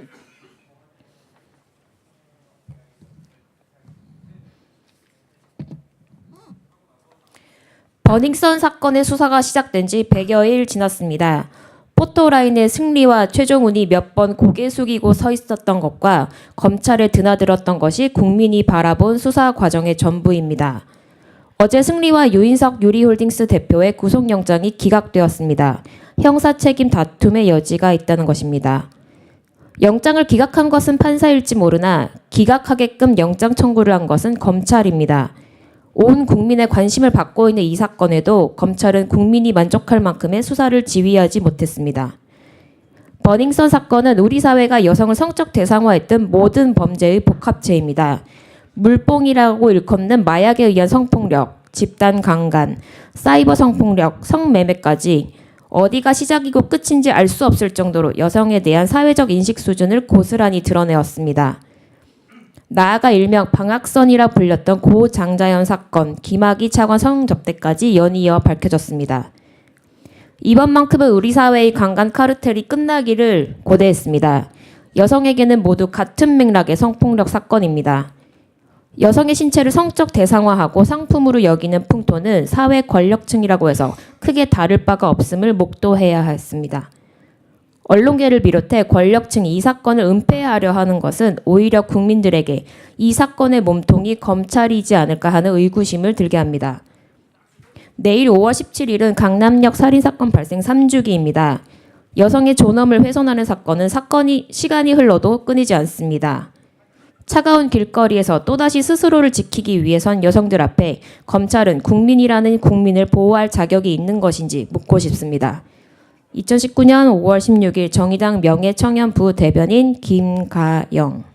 버닝썬 사건의 수사가 시작된 지 100여일 지났습니다. 포토라인의 승리와 최종훈이 몇 번 고개 숙이고 서 있었던 것과 검찰에 드나들었던 것이 국민이 바라본 수사 과정의 전부입니다. 어제 승리와 유인석 유리홀딩스 대표의 구속영장이 기각되었습니다. 형사 책임 다툼의 여지가 있다는 것입니다. 영장을 기각한 것은 판사일지 모르나 기각하게끔 영장 청구를 한 것은 검찰입니다. 온 국민의 관심을 받고 있는 이 사건에도 검찰은 국민이 만족할 만큼의 수사를 지휘하지 못했습니다. 버닝썬 사건은 우리 사회가 여성을 성적 대상화했던 모든 범죄의 복합체입니다. 물뽕이라고 일컫는 마약에 의한 성폭력, 집단 강간, 사이버 성폭력, 성매매까지 어디가 시작이고 끝인지 알 수 없을 정도로 여성에 대한 사회적 인식 수준을 고스란히 드러내었습니다. 나아가 일명 방학선이라 불렸던 고 장자연 사건, 김학의 차관 성접대까지 연이어 밝혀졌습니다. 이번만큼은 우리 사회의 강간 카르텔이 끝나기를 고대했습니다. 여성에게는 모두 같은 맥락의 성폭력 사건입니다. 여성의 신체를 성적 대상화하고 상품으로 여기는 풍토는 사회 권력층이라고 해서 크게 다를 바가 없음을 목도해야 했습니다. 언론계를 비롯해 권력층이 이 사건을 은폐하려 하는 것은 오히려 국민들에게 이 사건의 몸통이 검찰이지 않을까 하는 의구심을 들게 합니다. 내일 5월 17일은 강남역 살인사건 발생 3주기입니다. 여성의 존엄을 훼손하는 사건은 사건이 시간이 흘러도 끊이지 않습니다. 차가운 길거리에서 또다시 스스로를 지키기 위해선 여성들 앞에 검찰은 국민이라는 국민을 보호할 자격이 있는 것인지 묻고 싶습니다. 2019년 5월 16일 정의당 명예청년부 대변인 김가영